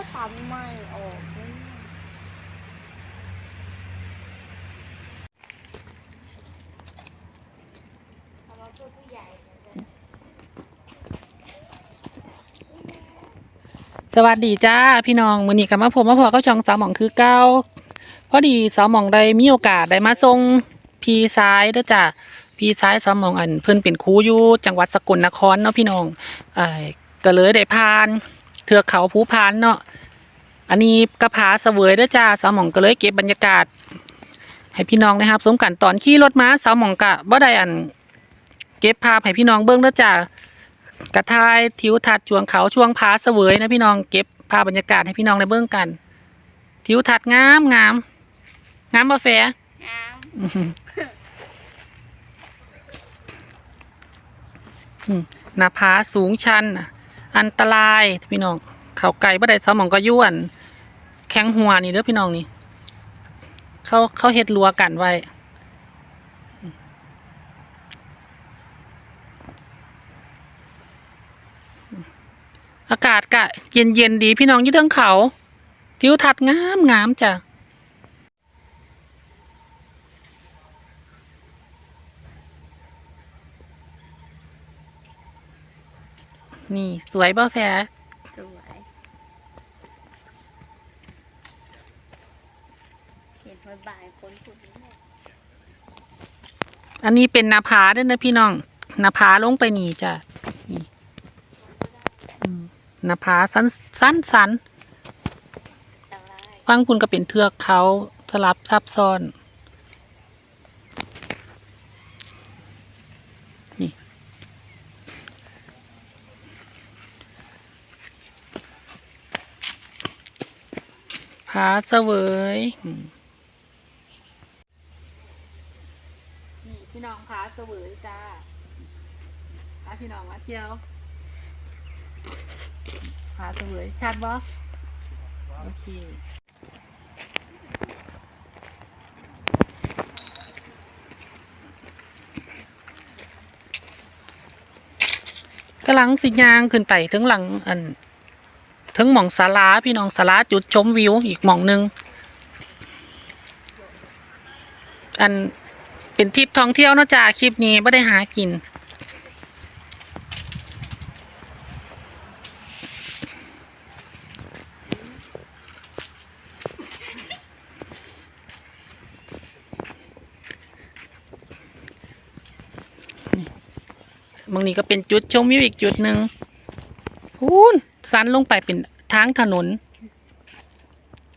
ก็ทำไม่ออกเนี่ยเอามาช่วยผู้ใหญ่ออะสวัสดีจ้าพี่น้องมือนี้ก็มาพบมาพอกับช่องสาวหมองคือเก้าพอดีสาวหมองได้มีโอกาสได้มาส่งพี่ซ้ายเด้อจ้าพี่ซ้ายสาวหมองอันเพิ่นเป็นครูอยู่จังหวัดสกลนครเนาะพี่น้องเอ่อก็เลยได้ผ่าน ทือกเขาภูพานเนาะอันนี้กระผาเสวยเด้อจ้าสาวหมองก็เลยเก็บบรรยากาศ ให้พี่น้องนะครับสมกันตอนขี่รถมาสาวหมองกะบ่ได้อัน เก็บภาพให้พี่น้องเบิ่งเด้อจ้ากระทายทิวทัศน์ช่วงเขาช่วงผาเสวยนะพี่น้องเก็บภาพบรรยากาศให้พี่น้องได้เบิ่งกัน ทิวทัศน์งามงามงามบ่แฟงามอื้อหืออืมหน้าผาสูงชัน อันตรายพี่น้องเขาไก่บ่ได้สมองก็ย้วนแข็งหัวนี่เด้อพี่น้องนี่เขาเขาเฮ็ดรัวกันไว้อากาศกะเย็นเย็นดีพี่น้องยี่เทิงเขาทิวทัศน์งามงามจ้ะ นี่สวยบ่แฟสวยเห็นบ่บ่ายๆคนขุดนี่แหละอันนี้เป็นนาผาด้วยนะพี่น้องนาผาลงไปนี่จ้ะนี่อืมนาผาสันสันสันแต่ว่าฟังคุณก็เป็นเทือกเขาสลับซับซ้อน นี่ ผาเสวยอืมนี่พี่น้องผาเสวยจ้าพาพี่น้องมาเที่ยวผาเสวยชัดบ่โอเคกำลังสิยางขึ้นไปถึงหลังอัน ถึงหม่องศาลาพี่น้องศาลาจุดชมวิวอีกหม่องหนึ่งอันเป็นทริปท่องเที่ยวนะจ้าคลิปนี้ไม่ได้หากิน บางนี้ก็เป็นจุดชมวิวอีกจุดหนึ่งพูน สันลงไปเป็นทางถนน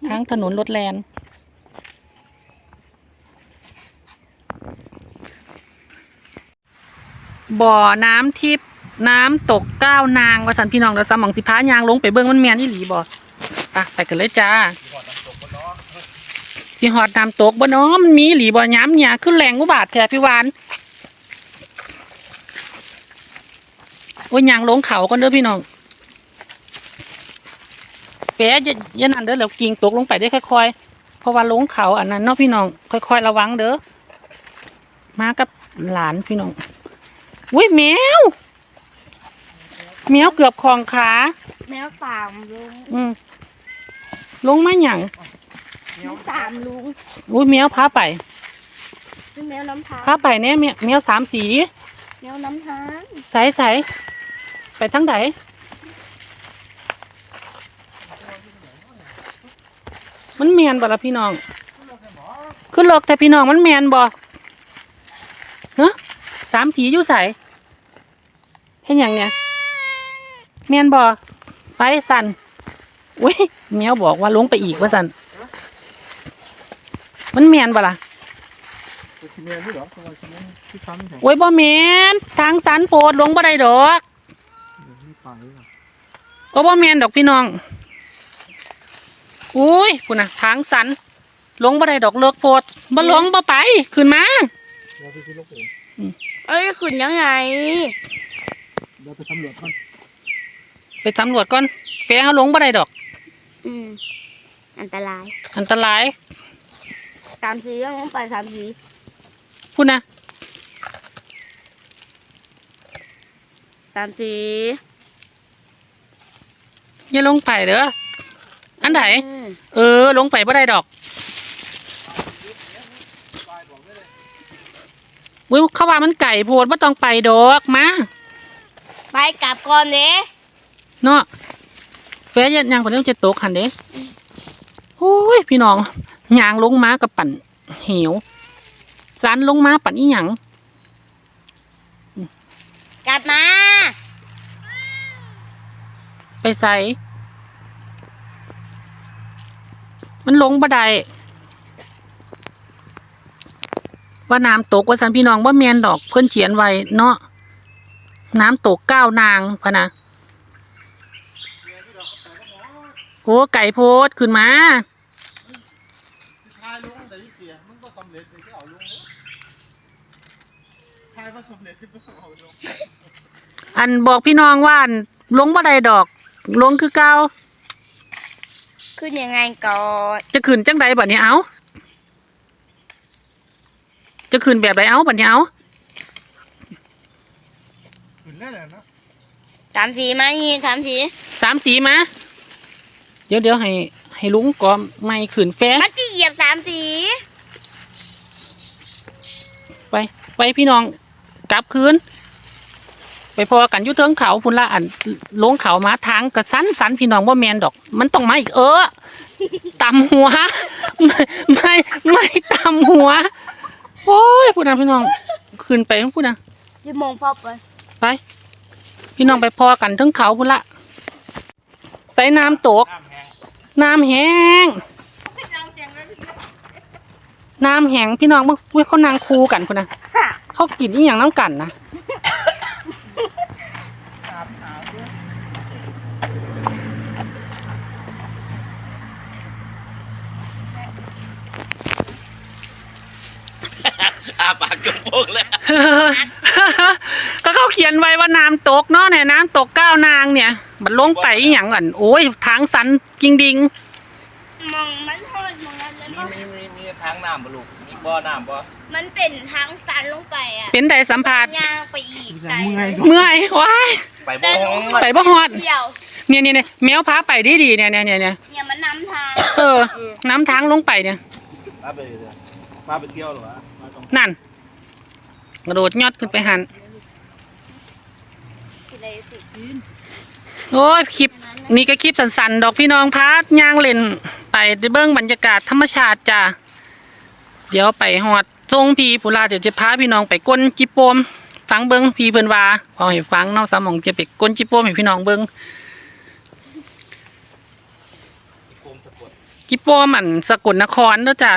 ทางถนนรถแลนบ่อน้ำทิพน้ำตกก้าวนางวสันพี่น้องเราสมองสิพายางลงไปเบิ้งมันแมนอีหลีบ่ไปไปกันเลยจ้าสิหอดน้ำตกบ่เนาะมันมีหลีบ่ย้ำเนี่ยขึ้นแรงอุบาทแทพี่วานโอ้ยยางลงเขากันเด้อพี่น้อง อย่าอย่านั่นเด้อแล้วกิ่งตกลงไปได้ค่อยๆ เพราะว่าลงเขาอันนั้นเนาะพี่น้องค่อยๆระวังเด้อ มากับหลานพี่น้อง อุ้ยแมว แมวเกือบคลองขา แมวตามลุงอืมลงมาหยังแมวตามลุงอุ้ยแมวพาไปคือแมวน้ำทางพาไปเนี่ยแมวแมวสามสี แมวน้ำทางใสใสไปทั้งไหน มันแมนบ่ละพี่น้อง ขึ้นรถแต่พี่น้องมันแมนบ่ฮะสามสีอยู่ใสเห็นอย่างเนี้ยแมนบ่ไปสันอุ้ยแมวบอกว่าลงไปอีกว่าสันมันแมนบ่ล่ะที่เมียนี่เหรอที่เมียที่ซ้ำแถวโอ้ยบ่แมนทางสันโปรดลงบ่ได้ดอกที่ไปอะโอ้บ่แมนดอกพี่น้อง อุ้ยคุณน่ะทางสันลงบ่ได้ดอกเลิกโพดบ่ลงบ่ไป ขึ้นมาเราไปที่ลูกเองเอ้ยขึ้นยังไงเราไปสำรวจก่อนไปสำรวจก่อนแฟงเอาลงบ่ได้ดอก อืมอันตราย อันตรายสามสียังต้องไปสามสีพูดนะสามสีอย่าลงไปเด้อ อันไหนอืมเออ ลงไปบ่ได้ดอกอุ้ยเขาว่ามันไก่โพดว่าต้องไปดอกมาไปกลับก่อนเด้เนาะแฟยันยังไปเรื่องจะตกหันเด้โอ้ยพี่น้องยางลงมากับปั่นเหวสันลงมาปั่นอีหยังกลับมา ไปใส่ มันลงบ่ได้ว่าน้ำตกว่าสันพี่น้องว่าแมนดอกเพื่อนเขียนไว้เนาะน้ำตกเก้านางพะนะโอ้ไก่โพดขึ้นมาทายลงแต่ยี่เกียมันก็สำเร็จเลยที่เอาลงเลยทายว่าสำเร็จที่ไม่เอาลงอันบอกพี่น้องว่าอันลงบ่ได้ดอก ลงคือเก้า ขึ้นยังไงก่อนจะขึ้นจังใดบัดนี้เอาจะขึ้นแบบใดเอาบัดนี้เอาขึ้นแล้วแหละนะถามสีมาอีถามสีสามสีมาเดี๋ยวเดี๋ยวให้ให้ลุงก็ไม่ขึ้นแฟมันจะเหยียบสามสี ไป ไปพี่น้องกลับคืน ไปพอกันอยุเทิงเขาพุ่นละอันลงเขามาทางกระสันสันพี่น้องว่าแมนดอก มันต้องมาอีกเออตำหัว ไม่ไม่ไม่ตำหัว โอ้ยพูดนะพี่น้องขึ้นไปพูดนะจะมองพ่อไปไป พี่น้องไปพอกันเทั้งเขาพุ่นละใส่น้ำตก น้ำแห้ง น้ำแห้งน้ำแห้งพี่น้องมึงเว้ยเขานางคูกันพุ่นนะเขากินอีหยังน้ำกันนะ อาปากกระโปงเลยก็เขาเขียนไว้ว่าน้ำตกเนาะเนี่ยน้ำตกเก้านางเนี่ย มันลงไปอหย่างก่อนโอ้ยทางสันจริงดิงมองมันโทษมองนั้นเลยมีมั้งมีมีมีทางน้ำบ่ลูกมีบ่อน้ำบ่มันเป็นทางสันลงไปอะเป็นไดสัมผัสยางไปอีกไกลมึงไงเมื่อยว้ายไปบ่อไปบ่ฮอดเดียวเนี่ยเนี่ยเนี่ยแมวพาไปดีดีๆเนี่ยเนี่ยเนี่ยเนี่ยเนี่ยมันนำทาง เออ น้ำทางลงไปเนี่ยมาไปเลยมาไปเที่ยวเหรอวะมาตรง นั่น กระโดดยอดขึ้นไปหันโอ้ยคลิปนี่ก็คลิปสันๆ ดอกพี่น้องพาดย่างเล่นไปเบิ้งบรรยากาศธรรมชาติจ้ะเดี๋ยวไปหอดทรงพีปุราเดี๋ยวจะพาพี่น้องไปก้นจิโปมฟังเบิ้งพีเพิ่นว่าพอให้ฟังเนาะสามองจะไปก้นจิโปมให้พี่น้องเบิ้งอีโคมสะกดจิโปมอันสกุลนครเด้อจ้ะ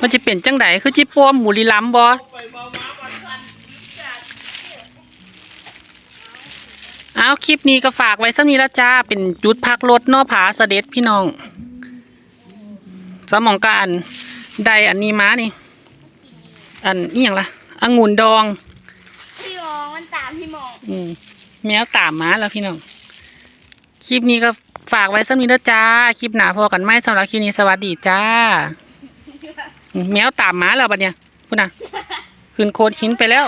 มันจะเป็นจังไดคือจิโปมบุรีรัมย์บ่เอาคลิปนี้ก็ฝากไว้สักนี้ละจ้า เป็นจุดพักรถเนอผาเสด็จพี่น้อง สมองกอันใดอันนี้ม้านี่ อันนี่อย่างละองุ่นดอง พี่มองมันตามพี่มอง อืมแมวตามม้าแล้วพี่น้อง คลิปนี้ก็ฝากไว้สักนี้ละจ้า คลิปหนาพอกันไหมสำหรับคลิปนี้สวัสดีจ้า แมวตามหมาแล้วบัดเนี่ยพูดนะขึ้นโคดหินไปแล้ว